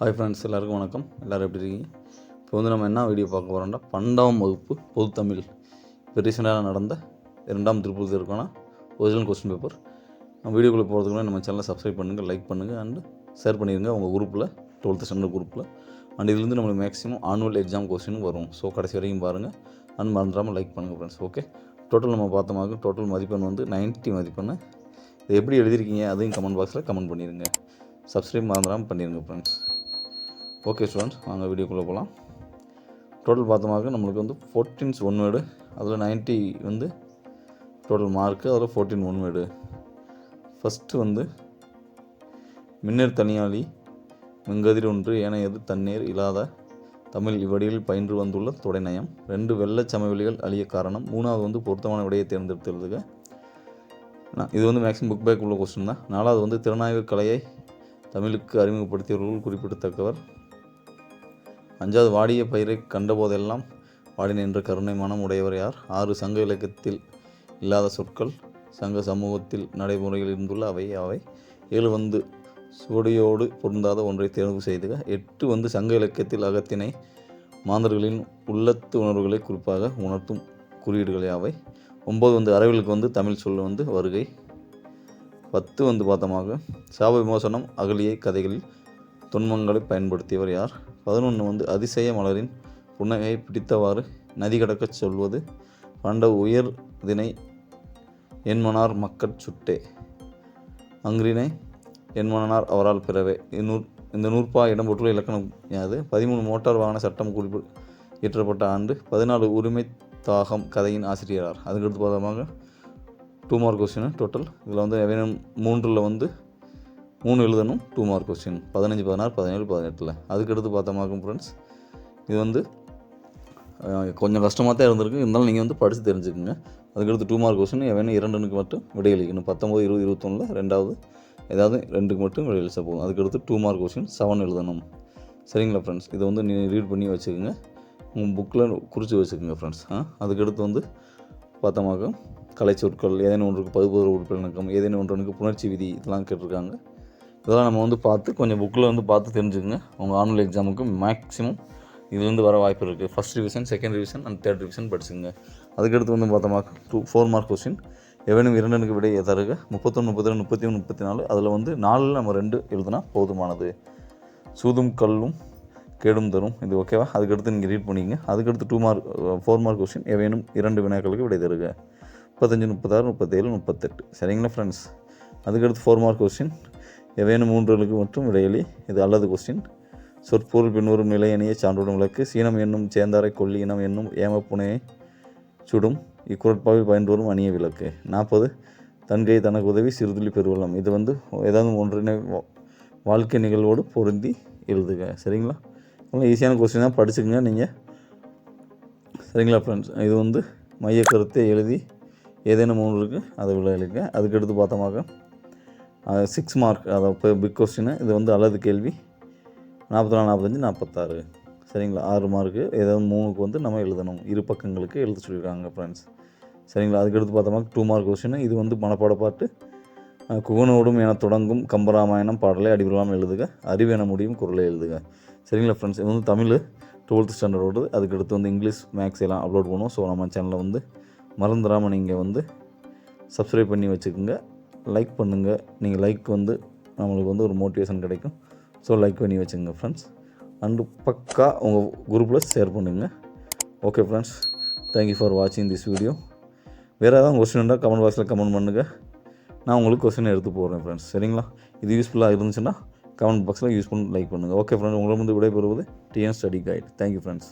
Hi friends எல்லாருக்கும் வணக்கம். எல்லோரும் எப்படி இருக்கீங்க? இப்போ வந்து நம்ம என்ன வீடியோ பார்க்க போகிறோம்னா பன்னெண்டாம் வகுப்பு பொது தமிழ். இப்போ ரீசெண்டாக நடந்த இரண்டாம் திருப்பூர் இருக்கான ஒரிஜினல் கொஸ்டின் பேப்பர் நம்ம வீடியோக்குள்ளே போகிறதுக்குள்ள நம்ம சேனலை சப்ஸ்கிரைப் பண்ணுங்கள் லைக் பண்ணுங்கள் அண்டு ஷேர் பண்ணிடுங்க உங்கள் குரூப்பில் டுவெல்த்து ஸ்டாண்டர்ட் குரூப்பில் அண்ட் இதுலேருந்து நம்மளுக்கு மேக்ஸிமம் ஆனுவல் எக்ஸாம் கொஸ்டின் வரும். ஸோ கடைசி வரைக்கும் பாருங்கள் அண்ட் மறந்துடாமல் லைக் பண்ணுங்கள் ஃப்ரெண்ட்ஸ் ஓகே டோட்டல் நம்ம பார்த்தோமாக டோட்டல் மதிப்பெண் வந்து 90 மதிப்பெண். இது எப்படி எழுதிருக்கீங்க அதையும் கமெண்ட் பாக்ஸில் கமெண்ட் பண்ணிடுங்க சப்ஸ்கிரைப் மறந்துடாமல் பண்ணிடுங்க ஃப்ரெண்ட்ஸ் ஓகே ஸ்டூடெண்ட்ஸ் வாங்க வீடியோக்குள்ளே போகலாம் டோட்டல் பார்த்தோமாக்க நம்மளுக்கு வந்து ஃபோர்டீன்ஸ் ஒன் வேர்டு அதில் 90 வந்து டோட்டல் மார்க்கு அதில் ஃபோர்டீன் ஒன் வேர்டு ஃபஸ்ட்டு வந்து மின்னர் தனியாளி மின்கதிர் ஒன்று ஏனையது தண்ணீர் இல்லாத தமிழ் இவ்வடியில் பயின்று வந்துள்ள துடைநயம் ரெண்டு வெள்ளச்சமவெளிகள் அழிய காரணம். மூணாவது வந்து பொருத்தமான விடையை தேர்ந்தெடுத்து நான் இது வந்து மேக்ஸிமம் புக் பேக் உள்ள கொஸ்டின் தான். நாலாவது வந்து திறனாய்வு கலையை தமிழுக்கு அறிமுகப்படுத்தியவர்கள் குறிப்பிடத்தக்கவர். அஞ்சாவது வாடிய பயிரை கண்டபோதெல்லாம் வாடி நின்ற கருணை மனம் உடையவர் யார்? ஆறு சங்க இலக்கத்தில் இல்லாத சொற்கள் சங்க சமூகத்தில் நடைமுறையில் இருந்துள்ள அவை அவை ஏழு வந்து சுவடியோடு பொருந்தாத ஒன்றை தேர்வு செய்துக. எட்டு வந்து சங்க இலக்கியத்தில் அகத்தினை மாந்தர்களின் உள்ளத்து உணர்வுகளை குறிப்பாக உணர்த்தும் குறியீடுகள் யாவை ஒம்பது வந்து அறிவியலுக்கு வந்து தமிழ் சொல் வந்து வருகை. பத்து வந்து பார்த்தமாக சாப விமோசனம் அகலியை கதைகளில் துன்பங்களை பயன்படுத்தியவர் யார்? பதினொன்று வந்து அதிசய மலரின் புன்னகையை பிடித்தவாறு நதி கடக்கச் சொல்வது பண்ட உயர் தினை என்மனார் மக்கட் சுட்டே. அங்கிரினை என்மனார் அவரால் பிறவே இந்நூற் இந்த நூற்பா இடம்பெற்றுள்ள இலக்கணம் யாது? பதிமூணு மோட்டார் வாகன சட்டம் குறிப்பு இயற்றப்பட்ட ஆண்டு பதினாலு உரிமை தாகம் கதையின் ஆசிரியரார். அதுக்கடுத்து பார்த்தோமாக டூ மார்க் கொஸ்டின் டோட்டல் இதில் வந்து வேணும் மூன்றில் வந்து மூணு எழுதணும் டூ மார்க் கொஸ்டின் பதினஞ்சு பதினாறு பதினேழு பதினெட்டில். அதுக்கடுத்து பார்த்தோமாக்கும் ஃப்ரெண்ட்ஸ் இது வந்து கொஞ்சம் கஷ்டமாக தான் இருந்திருக்கு. இருந்தாலும் நீங்கள் வந்து படித்து தெரிஞ்சுக்கோங்க. அதுக்கடுத்து டூ மார்க் கொஸ்டின் வேணும் இரண்டுனுக்கு மட்டும் விடையளிக்கணும். பத்தொம்போது இருபது இருபத்தொன்னில் ரெண்டாவது ஏதாவது ரெண்டுக்கு மட்டும் விடையளிச்சா போதும். அதுக்கடுத்து டூ மார்க் கொஸ்டின் செவன் எழுதணும். சரிங்களா ஃப்ரெண்ட்ஸ் இதை வந்து நீ ரீட் பண்ணி வச்சுக்கோங்க. உங்கள் புக்கில் குறித்து வச்சுக்கோங்க ஃப்ரெண்ட்ஸ் ஆ? அதுக்கடுத்து வந்து பார்த்தோமாக கலைச்சொற்கள் ஏதேனும் ஒன்றுக்கு பகுபொருள் உறுப்பினக்கம் ஏதேனும் ஒன்றனுக்கு புணர்ச்சி விதி இதெல்லாம் கேட்டிருக்காங்க. இதெல்லாம் நம்ம வந்து பார்த்து கொஞ்சம் புக்கில் வந்து பார்த்து தெரிஞ்சுக்கோங்க. உங்கள் ஆன்லைன் எக்ஸாமுக்கு மேக்ஸிமம் இதுலேருந்து வர வாய்ப்பு இருக்குது first revision second revision and third revision படிச்சுங்க அதுக்கடுத்து வந்து பார்த்தோமா டூ ஃபோர் மார்க் கொஸ்டின் எவனும் இரண்டனுக்கு விடைய தருக. முப்பத்தொன்று முப்பத்தி ரெண்டு முப்பத்தி ஒன்று முப்பத்தி நாலு அதில் வந்து நாலில் நம்ம ரெண்டு எழுதுனா போதுமானது. சூதும் கல்லும் கேடும் தரும். இது ஓகேவா அதுக்கடுத்து நீங்கள் ரீட் பண்ணிங்க அதுக்கடுத்து two mark four mark question எவனும் இரண்டு வினாக்களுக்கு விடை தருக. முப்பத்தஞ்சு முப்பத்தாறு முப்பத்தேழு முப்பத்தெட்டு. சரிங்களா ஃப்ரெண்ட்ஸ் அதுக்கடுத்து ஃபோர் மார்க் கொஸ்டின் எவேனும் மூன்றுகளுக்கு மட்டும் இடையிலே இது அல்லது கொஸ்டின் சொற்பொருள் பின்வரும் நிலையணிய சான்றுடன் விளக்கு. சீனம் என்னும் சேந்தாரை கொல்லி இனம் என்னும் ஏமப்புனையை சுடும். இக்குறட்பாவில் பயின்றுவரும் வரும் அணிய விளக்கு. நாற்பது. தன்கை தனக்கு உதவி சிறுதுளி பெருவெள்ளம். இது வந்து ஏதாவது ஒன்றினை வா- வாழ்க்கை நிகழ்வோடு பொருந்தி எழுதுக. சரிங்களா? ரொம்ப ஈஸியான கொஸ்டின் தான். படிச்சுக்கோங்க நீங்கள் சரிங்களா ஃப்ரெண்ட்ஸ் இது வந்து மைய கருத்தை எழுதி ஏதேனும் மூணு இருக்குது அதை விளையாடுங்க. அதுக்கடுத்து பார்த்தோமாக சிக்ஸ் மார்க் அதை இப்போ பிக் கொஸ்டின் இது வந்து அல்லது கேள்வி. நாற்பத்தி நாலு நாற்பத்தஞ்சு நாற்பத்தாறு. சரிங்களா? ஆறு மார்க்கு ஏதாவது மூணுக்கு வந்து நம்ம எழுதணும். இரு பக்கங்களுக்கு எழுத சொல்லியிருக்காங்க ஃப்ரெண்ட்ஸ் சரிங்களா? அதுக்கடுத்து பார்த்தோம்னா டூ மார்க் கொஸ்டின் இது வந்து மனப்பாட பாட்டு. குகனோடும் என தொடங்கும் கம்பராமாயணம் பாடலை அடிபடாமல் எழுதுக அறிவு என முடியும் குரலை எழுதுக. சரிங்களா ஃப்ரெண்ட்ஸ் இது வந்து தமிழ் டுவெல்த் ஸ்டாண்டர்டோடு அதுக்கடுத்து வந்து இங்கிலீஷ் மேக்ஸ் எல்லாம் அப்லோட் பண்ணுவோம். ஸோ நம்ம சேனலில் வந்து மறந்துடாமல் நீங்கள் வந்து சப்ஸ்கிரைப் பண்ணி வச்சுக்கோங்க. லைக் பண்ணுங்கள் நீங்கள் லைக் வந்து நம்மளுக்கு வந்து ஒரு மோட்டிவேஷன் கிடைக்கும். ஸோ லைக் பண்ணி வச்சுங்க ஃப்ரெண்ட்ஸ் அண்டு பக்கா உங்கள் குரூப்பில் ஷேர் பண்ணுங்கள் okay friends thank you for வாட்சிங் திஸ் வீடியோ வேறு ஏதாவது கொஸ்டின் இருந்தால் கமெண்ட் பாக்ஸில் கமெண்ட் பண்ணுங்கள் நான் உங்களுக்கு கொஸ்டின் எடுத்து போடுறேன் ஃப்ரெண்ட்ஸ் சரிங்களா? இது யூஸ்ஃபுல்லாக இருந்துச்சுன்னா கமெண்ட் பாக்ஸில் யூஸ் பண்ணி லைக் பண்ணுங்கள் ஓகே ஃப்ரெண்ட்ஸ் உங்களை வந்து விடைபெறுவது TN study guide thank you friends